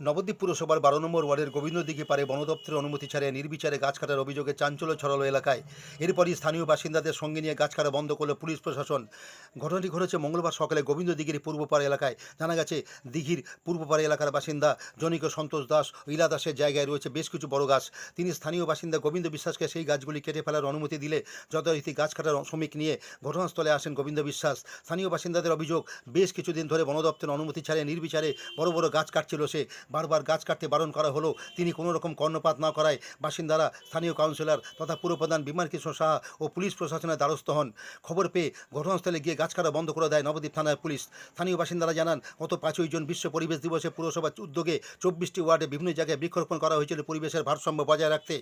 নবদ্বীপ পুরসভার বারো নম্বর ওয়ার্ডের গোবিন্দদিঘি পারে বনদপ্তরের অনুমতি ছাড়িয়ে নির্বিচারে গাছ কাটার অভিযোগে চাঞ্চল্য ছড়ালো এলাকায়। এরপরই স্থানীয় বাসিন্দাদের সঙ্গে নিয়ে গাছ কাটা বন্ধ করল পুলিশ প্রশাসন। ঘটনাটি ঘটেছে মঙ্গলবার সকালে গোবিন্দ গোবিন্দদিঘির পূর্বপাড়া এলাকায়। জানা গেছে, দিঘির পূর্বপাড়া এলাকার বাসিন্দা জনিক সন্তোষ দাস ইলা দাসের জায়গায় রয়েছে বেশ কিছু বড় গাছ। তিনি স্থানীয় বাসিন্দা গোবিন্দ বিশ্বাসকে সেই গাছগুলি কেটে ফেলার অনুমতি দিলে যথারীতি গাছ কাটার শ্রমিক নিয়ে ঘটনাস্থলে আসেন গোবিন্দ বিশ্বাস। স্থানীয় বাসিন্দাদের অভিযোগ, বেশ কিছুদিন ধরে বন দপ্তরের অনুমতি ছাড়িয়ে নির্বিচারে বড় বড় গাছ কাটছিল সে। বারবার গাছ কাটতে বারণ করা হলো। তিনি কোনো রকম কর্ণপাত না করায় বাসিন্দারা, স্থানীয় কাউন্সিলর তথা পুরপ্রধান বিমান কৃষ্ণ সাহা ও পুলিশ প্রশাসনের দ্বারস্থ হন। খবর পেয়ে ঘটনাস্থলে গিয়ে গাছ কাটা বন্ধ করে দেয় নবদ্বীপ থানার পুলিশ। স্থানীয় বাসিন্দারা জানান, গত পাঁচই জুন বিশ্ব পরিবেশ দিবসে পুরসভার উদ্যোগে চব্বিশটি ওয়ার্ডে বিভিন্ন জায়গায় বৃক্ষরোপণ করা হয়েছিল পরিবেশের ভারসাম্য বজায় রাখতে।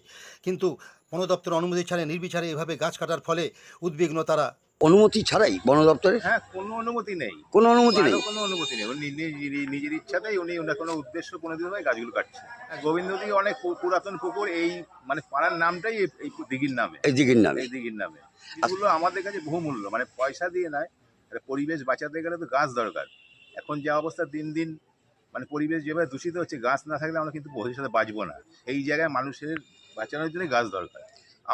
কিন্তু বন দপ্তর অনুমতি ছাড়ে, নির্বিচারে এভাবে গাছ কাটার ফলে উদ্বিগ্ন তারা অনুমতি ছাড়াই বন দপ্তরে হ্যাঁ কোনো অনুমতি নেই। কোনো অনুমতি নেই? কোনো অনুমতি নেই। উনি নিজের ইচ্ছাতেই উনি ওনার কোনো উদ্দেশ্য কোনো দিন নয় গাছগুলো কাটছে। গোবিন্দদিঘি অনেক পুরাতন পুকুর এই মানে পাড়ার নামটাই এই- দিঘির নামে। এই দিঘির নামে। এই দিঘির নামে। এগুলো আমাদের কাছে বহুমূল্য মানে পয়সা দিয়ে নয় একটা পরিবেশ বাঁচাতে গেলে তো গাছ দরকার। এখন যে অবস্থা দিন দিন মানে পরিবেশ যেভাবে দূষিত হচ্ছে গাছ না থাকলে আমরা কিন্তু ভবিষ্যতে বাঁচবো না। এই জায়গায় মানুষের বাঁচানোর জন্য গাছ দরকার।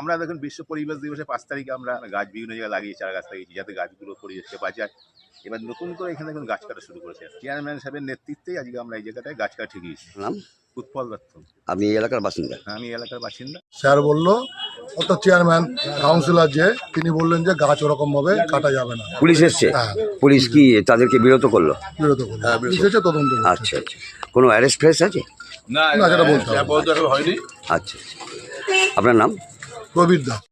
আমরা দেখুন বিশ্ব পরিবেশ দিবসের পাঁচ তারিখে আমরা গাছ বিভিন্ন জায়গায় লাগিয়ে চারা গাছ লাগিয়েছি যাতে গাছগুলো পরিবেশকে বাঁচায়। এবার নতুন করে এখানে দেখুন গাছ কাটা শুরু করেছে। চেয়ারম্যান সাহেবের নেতৃত্বেই আজকে আমরা এই জায়গাটায় গাছ কাটা ঠিকিয়েছি নাম? উৎপল দত্ত। আমি এই এলাকার বাসিন্দা। আমি এই এলাকার বাসিন্দা। স্যার বলল অত চেয়ারম্যান কাউন্সিলর যে তিনি বললেন যে গাছ ওরকম ভাবে কাটা যাবে না। পুলিশ এসছে? হ্যাঁ। পুলিশ কি তাদেরকে বিরত করল? বিরত করল। এসেছে তদন্ত করছে। আচ্ছা আচ্ছা। কোনো অ্যারেস্ট ফ্রেস আছে? না যেটা বলতে হবে আচ্ছা আচ্ছা। আপনার নাম? প্রবীর দাস